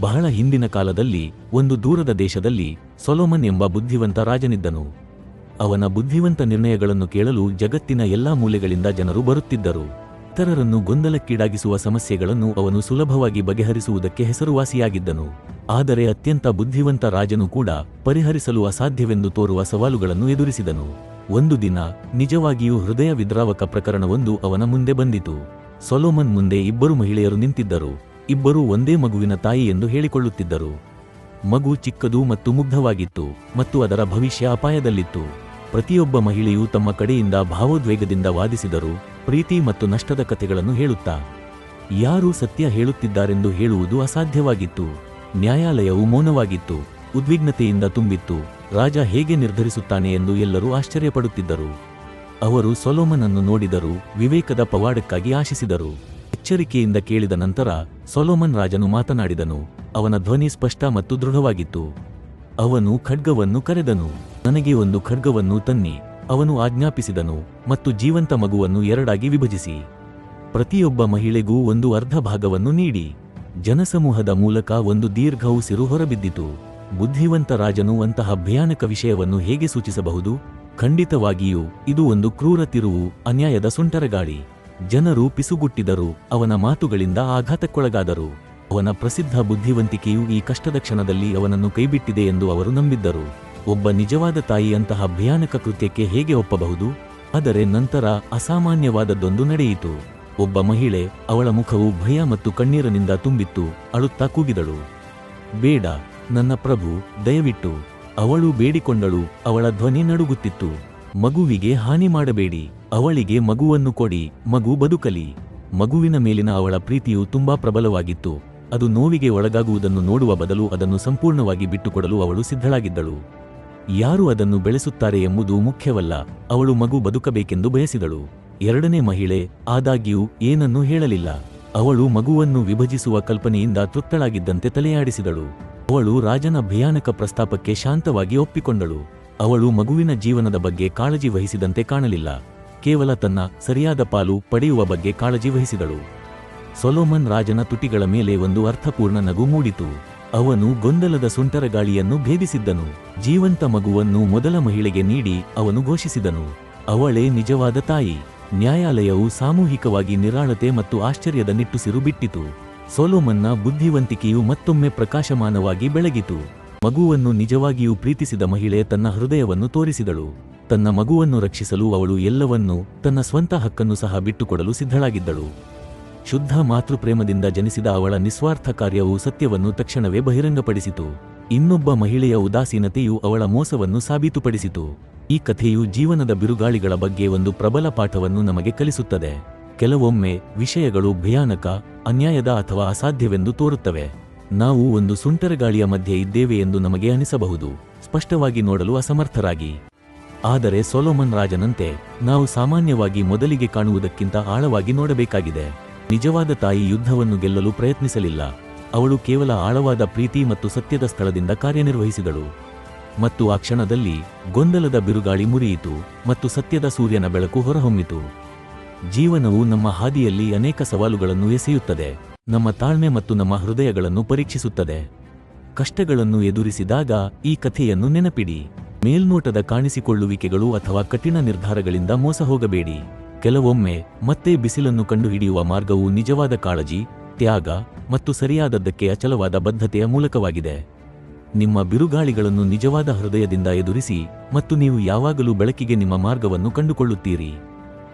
ಬಹಳ ಹಿಂದಿನ ಕಾಲದಲ್ಲಿ ಒಂದು ದೂರದ ದೇಶದಲ್ಲಿ ಸೊಲೋಮನ್ ಎಂಬ ಬುದ್ಧಿವಂತ ರಾಜನಿದ್ದನು. ಅವನ ಬುದ್ಧಿವಂತ ನಿರ್ಣಯಗಳನ್ನು ಕೇಳಲು ಜಗತ್ತಿನ ಎಲ್ಲಾ ಮೂಲೆಗಳಿಂದ ಜನರು ಬರುತ್ತಿದ್ದರು. ಇತರರನ್ನು ಗೊಂದಲಕ್ಕೀಡಾಗಿಸುವ ಸಮಸ್ಯೆಗಳನ್ನು ಅವನು ಸುಲಭವಾಗಿ ಬಗೆಹರಿಸುವುದಕ್ಕೆ ಹೆಸರುವಾಸಿಯಾಗಿದ್ದನು. ಆದರೆ ಅತ್ಯಂತ ಬುದ್ಧಿವಂತ ರಾಜನು ಕೂಡ ಪರಿಹರಿಸಲು ಅಸಾಧ್ಯವೆಂದು ತೋರುವ ಸವಾಲುಗಳನ್ನು ಎದುರಿಸಿದನು. ಒಂದು ದಿನ ನಿಜವಾಗಿಯೂ ಹೃದಯ ವಿದ್ರಾವಕ ಪ್ರಕರಣವೊಂದು ಅವನ ಮುಂದೆ ಬಂದಿತು. ಸೊಲೋಮನ್ ಮುಂದೆ ಇಬ್ಬರು ಮಹಿಳೆಯರು ನಿಂತಿದ್ದರು. ಇಬ್ಬರೂ ಒಂದೇ ಮಗುವಿನ ತಾಯಿ ಎಂದು ಹೇಳಿಕೊಳ್ಳುತ್ತಿದ್ದರು. ಮಗು ಚಿಕ್ಕದು ಮತ್ತು ಮುಗ್ಧವಾಗಿತ್ತು ಮತ್ತು ಅದರ ಭವಿಷ್ಯ ಅಪಾಯದಲ್ಲಿತ್ತು. ಪ್ರತಿಯೊಬ್ಬ ಮಹಿಳೆಯೂ ತಮ್ಮ ಕಡೆಯಿಂದ ಭಾವೋದ್ವೇಗದಿಂದ ವಾದಿಸಿದರು ಪ್ರೀತಿ ಮತ್ತು ನಷ್ಟದ ಕಥೆಗಳನ್ನು ಹೇಳುತ್ತಾ, ಯಾರು ಸತ್ಯ ಹೇಳುತ್ತಿದ್ದಾರೆಂದು ಹೇಳುವುದು ಅಸಾಧ್ಯವಾಗಿತ್ತು. ನ್ಯಾಯಾಲಯವು ಮೌನವಾಗಿತ್ತು. ಉದ್ವಿಗ್ನತೆಯಿಂದ ತುಂಬಿತ್ತು. ರಾಜ ಹೇಗೆ ನಿರ್ಧರಿಸುತ್ತಾನೆ ಎಂದು ಎಲ್ಲರೂ ಆಶ್ಚರ್ಯಪಡುತ್ತಿದ್ದರು. ಅವರು ಸೊಲೋಮನನ್ನು ನೋಡಿದರು ವಿವೇಕದ ಪವಾಡಕ್ಕಾಗಿ ಆಶಿಸಿದರು. ಎಚ್ಚರಿಕೆಯಿಂದ ಕೇಳಿದ ನಂತರ ಸೊಲೋಮನ್ ರಾಜನು ಮಾತನಾಡಿದನು, ಅವನ ಧ್ವನಿ ಸ್ಪಷ್ಟ ಮತ್ತು ದೃಢವಾಗಿತ್ತು. ಅವನು ಖಡ್ಗವನ್ನು ಕರೆದನು, ನನಗೆ ಒಂದು ಖಡ್ಗವನ್ನು ತನ್ನಿ, ಅವನು ಆಜ್ಞಾಪಿಸಿದನು ಮತ್ತು ಜೀವಂತ ಮಗುವನ್ನು ಎರಡಾಗಿ ವಿಭಜಿಸಿ. ಪ್ರತಿಯೊಬ್ಬ ಮಹಿಳೆಗೂ ಒಂದು ಅರ್ಧ ಭಾಗವನ್ನು ನೀಡಿ. ಜನಸಮೂಹದ ಮೂಲಕ ಒಂದು ದೀರ್ಘ ಉಸಿರು ಹೊರಬಿದ್ದಿತು. ಬುದ್ಧಿವಂತ ರಾಜನು ಅಂತಹ ಭಯಾನಕ ವಿಷಯವನ್ನು ಹೇಗೆ ಸೂಚಿಸಬಹುದು? ಖಂಡಿತವಾಗಿಯೂ, ಇದು ಒಂದು ಕ್ರೂರ ತಿರುವು, ಅನ್ಯಾಯದ ಸುಂಟರಗಾಳಿ. ಜನರು ಪಿಸುಗುಟ್ಟಿದರು, ಅವನ ಮಾತುಗಳಿಂದ ಆಘಾತಕ್ಕೊಳಗಾದರು. ಅವನ ಪ್ರಸಿದ್ಧ ಬುದ್ಧಿವಂತಿಕೆಯು ಈ ಕಷ್ಟದ ಕ್ಷಣದಲ್ಲಿ ಅವನನ್ನು ಕೈಬಿಟ್ಟಿದೆ ಎಂದು ಅವರು ನಂಬಿದ್ದರು. ಒಬ್ಬ ನಿಜವಾದ ತಾಯಿ ಅಂತಹ ಭಯಾನಕ ಕೃತ್ಯಕ್ಕೆ ಹೇಗೆ ಒಪ್ಪಬಹುದು? ಆದರೆ ನಂತರ ಅಸಾಮಾನ್ಯವಾದದ್ದೊಂದು ನಡೆಯಿತು. ಒಬ್ಬ ಮಹಿಳೆ ಅವಳ ಮುಖವು ಭಯ ಮತ್ತು ಕಣ್ಣೀರನಿಂದ ತುಂಬಿತ್ತು, ಅಳುತ್ತಾ ಕೂಗಿದಳು. ಬೇಡ, ನನ್ನ ಪ್ರಭು, ದಯವಿಟ್ಟು. ಅವಳು ಬೇಡಿಕೊಂಡಳು, ಅವಳ ಧ್ವನಿ ನಡುಗುತ್ತಿತ್ತು. ಮಗುವಿಗೆ ಹಾನಿ ಮಾಡಬೇಡಿ. ಅವಳಿಗೆ ಮಗುವನ್ನು ಕೊಡಿ, ಮಗು ಬದುಕಲಿ. ಮಗುವಿನ ಮೇಲಿನ ಅವಳ ಪ್ರೀತಿಯು ತುಂಬಾ ಪ್ರಬಲವಾಗಿತ್ತು. ಅದು ನೋವಿಗೆ ಒಳಗಾಗುವುದನ್ನು ನೋಡುವ ಬದಲು ಅದನ್ನು ಸಂಪೂರ್ಣವಾಗಿ ಬಿಟ್ಟುಕೊಡಲು ಅವಳು ಸಿದ್ಧಳಾಗಿದ್ದಳು. ಯಾರು ಅದನ್ನು ಬೆಳೆಸುತ್ತಾರೆ ಎಂಬುದು ಮುಖ್ಯವಲ್ಲ, ಅವಳು ಮಗು ಬದುಕಬೇಕೆಂದು ಬಯಸಿದಳು. ಎರಡನೇ ಮಹಿಳೆ, ಆದಾಗ್ಯೂ ಏನನ್ನೂ ಹೇಳಲಿಲ್ಲ. ಅವಳು ಮಗುವನ್ನು ವಿಭಜಿಸುವ ಕಲ್ಪನೆಯಿಂದ ತೃಪ್ತಳಾಗಿದ್ದಂತೆ ತಲೆಯಾಡಿಸಿದಳು. ಅವಳು ರಾಜನ ಭಯಾನಕ ಪ್ರಸ್ತಾಪಕ್ಕೆ ಶಾಂತವಾಗಿ ಒಪ್ಪಿಕೊಂಡಳು. ಅವಳು ಮಗುವಿನ ಜೀವನದ ಬಗ್ಗೆ ಕಾಳಜಿ ವಹಿಸಿದಂತೆ ಕಾಣಲಿಲ್ಲ. ಕೇವಲ ತನ್ನ ಸರಿಯಾದ ಪಾಲು ಪಡೆಯುವ ಬಗ್ಗೆ ಕಾಳಜಿ ವಹಿಸಿದಳು. ಸೊಲೋಮನ್ ರಾಜನ ತುಟಿಗಳ ಮೇಲೆ ಒಂದು ಅರ್ಥಪೂರ್ಣ ನಗು ಮೂಡಿತು. ಅವನು ಗೊಂದಲದ ಸುಂಟರಗಾಳಿಯನ್ನು ಭೇದಿಸಿದ್ದನು. ಜೀವಂತ ಮಗುವನ್ನು ಮೊದಲ ಮಹಿಳೆಗೆ ನೀಡಿ ಅವನು ಘೋಷಿಸಿದನು. ಅವಳೇ ನಿಜವಾದ ತಾಯಿ. ನ್ಯಾಯಾಲಯವು ಸಾಮೂಹಿಕವಾಗಿ ನಿರಾಳತೆ ಮತ್ತು ಆಶ್ಚರ್ಯದ ನಿಟ್ಟುಸಿರು ಬಿಟ್ಟಿತು. ಸೊಲೋಮನ್ನ ಬುದ್ಧಿವಂತಿಕೆಯು ಮತ್ತೊಮ್ಮೆ ಪ್ರಕಾಶಮಾನವಾಗಿ ಬೆಳಗಿತು. ಮಗುವನ್ನು ನಿಜವಾಗಿಯೂ ಪ್ರೀತಿಸಿದ ಮಹಿಳೆ ತನ್ನ ಹೃದಯವನ್ನು ತೋರಿಸಿದಳು. ತನ್ನ ಮಗುವನ್ನು ರಕ್ಷಿಸಲು ಅವಳು ಎಲ್ಲವನ್ನೂ ತನ್ನ ಸ್ವಂತ ಹಕ್ಕನ್ನು ಸಹ ಬಿಟ್ಟುಕೊಡಲು ಸಿದ್ಧಳಾಗಿದ್ದಳು. ಶುದ್ಧ ಮಾತೃಪ್ರೇಮದಿಂದ ಜನಿಸಿದ ಅವಳ ನಿಸ್ವಾರ್ಥ ಕಾರ್ಯವು ಸತ್ಯವನ್ನು ತಕ್ಷಣವೇ ಬಹಿರಂಗಪಡಿಸಿತು. ಇನ್ನೊಬ್ಬ ಮಹಿಳೆಯ ಉದಾಸೀನತೆಯು ಅವಳ ಮೋಸವನ್ನು ಸಾಬೀತುಪಡಿಸಿತು. ಈ ಕಥೆಯು ಜೀವನದ ಬಿರುಗಾಳಿಗಳ ಬಗ್ಗೆ ಒಂದು ಪ್ರಬಲ ಪಾಠವನ್ನು ನಮಗೆ ಕಲಿಸುತ್ತದೆ. ಕೆಲವೊಮ್ಮೆ ವಿಷಯಗಳು ಭಯಾನಕ, ಅನ್ಯಾಯದ ಅಥವಾ ಅಸಾಧ್ಯವೆಂದು ತೋರುತ್ತವೆ. ನಾವು ಒಂದು ಸುಂಟರಗಾಳಿಯ ಮಧ್ಯೆ ಇದ್ದೇವೆ ಎಂದು ನಮಗೆ ಅನಿಸಬಹುದು. ಸ್ಪಷ್ಟವಾಗಿ ನೋಡಲು ಅಸಮರ್ಥರಾಗಿ. ಆದರೆ ಸೊಲೋಮನ್ ರಾಜನಂತೆ ನಾವು ಸಾಮಾನ್ಯವಾಗಿ ಮೊದಲಿಗೆ ಕಾಣುವುದಕ್ಕಿಂತ ಆಳವಾಗಿ ನೋಡಬೇಕಾಗಿದೆ. ನಿಜವಾದ ತಾಯಿ ಯುದ್ಧವನ್ನು ಗೆಲ್ಲಲು ಪ್ರಯತ್ನಿಸಲಿಲ್ಲ. ಅವಳು ಕೇವಲ ಆಳವಾದ ಪ್ರೀತಿ ಮತ್ತು ಸತ್ಯದ ಸ್ಥಳದಿಂದ ಕಾರ್ಯನಿರ್ವಹಿಸಿದಳು. ಮತ್ತು ಆ ಕ್ಷಣದಲ್ಲಿ ಗೊಂದಲದ ಬಿರುಗಾಳಿ ಮುರಿಯಿತು ಮತ್ತು ಸತ್ಯದ ಸೂರ್ಯನ ಬೆಳಕು ಹೊರಹೊಮ್ಮಿತು. ಜೀವನವು ನಮ್ಮ ಹಾದಿಯಲ್ಲಿ ಅನೇಕ ಸವಾಲುಗಳನ್ನು ಎಸೆಯುತ್ತದೆ. ನಮ್ಮ ತಾಳ್ಮೆ ಮತ್ತು ನಮ್ಮ ಹೃದಯಗಳನ್ನು ಪರೀಕ್ಷಿಸುತ್ತದೆ. ಕಷ್ಟಗಳನ್ನು ಎದುರಿಸಿದಾಗ ಈ ಕಥೆಯನ್ನು ನೆನಪಿಡಿ. ಮೇಲ್ನೋಟದ ಕಾಣಿಸಿಕೊಳ್ಳುವಿಕೆಗಳು ಅಥವಾ ಕಠಿಣ ನಿರ್ಧಾರಗಳಿಂದ ಮೋಸ ಹೋಗಬೇಡಿ. ಕೆಲವೊಮ್ಮೆ ಮತ್ತೆ ಬಿಸಿಲನ್ನು ಕಂಡುಹಿಡಿಯುವ ಮಾರ್ಗವು ನಿಜವಾದ ಕಾಳಜಿ, ತ್ಯಾಗ ಮತ್ತು ಸರಿಯಾದದ್ದಕ್ಕೆ ಅಚಲವಾದ ಬದ್ಧತೆಯ ಮೂಲಕವಾಗಿದೆ. ನಿಮ್ಮ ಬಿರುಗಾಳಿಗಳನ್ನು ನಿಜವಾದ ಹೃದಯದಿಂದ ಎದುರಿಸಿ ಮತ್ತು ನೀವು ಯಾವಾಗಲೂ ಬೆಳಕಿಗೆ ನಿಮ್ಮ ಮಾರ್ಗವನ್ನು ಕಂಡುಕೊಳ್ಳುತ್ತೀರಿ.